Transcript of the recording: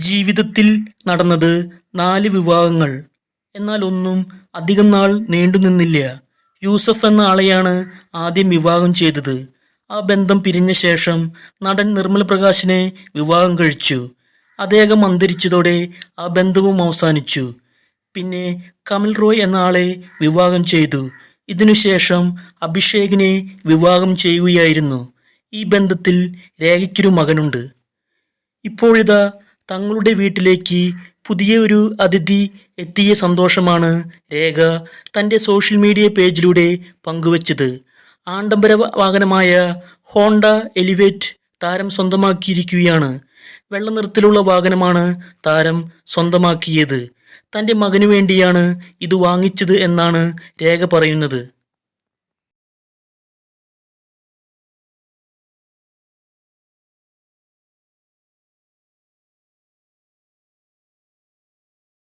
ജീവിതത്തിൽ നടന്നത് നാല് വിവാഹങ്ങൾ. എന്നാൽ ഒന്നും അധികം നാൾ നീണ്ടു നിന്നില്ല. യൂസഫ് എന്ന ആളെയാണ് ആദ്യം വിവാഹം ചെയ്തത്. ആ ബന്ധം പിരിഞ്ഞ ശേഷം നടൻ നിർമ്മൽ പ്രകാശിനെ വിവാഹം കഴിച്ചു. അദ്ദേഹം അന്തരിച്ചതോടെ ആ ബന്ധവും അവസാനിച്ചു. പിന്നെ കമൽ റോയ് എന്ന ആളെ വിവാഹം ചെയ്തു. ഇതിനുശേഷം അഭിഷേകിനെ വിവാഹം ചെയ്യുകയായിരുന്നു. ഈ ബന്ധത്തിൽ രേഖയ്ക്കൊരു മകനുണ്ട്. ഇപ്പോഴിതാ തങ്ങളുടെ വീട്ടിലേക്ക് പുതിയ ഒരു അതിഥി എത്തിയ സന്തോഷമാണ് രേഖ തന്റെ സോഷ്യൽ മീഡിയ പേജിലൂടെ പങ്കുവച്ചത്. ആഡംബര വാഹനമായ ഹോണ്ട എലിവേറ്റ് താരം സ്വന്തമാക്കിയിരിക്കുകയാണ്. വെള്ള നിറത്തിലുള്ള വാഹനമാണ് താരം സ്വന്തമാക്കിയത്. തന്റെ മകനു വേണ്ടിയാണ് ഇത് വാങ്ങിച്ചത് എന്നാണ് രേഖ പറയുന്നത്.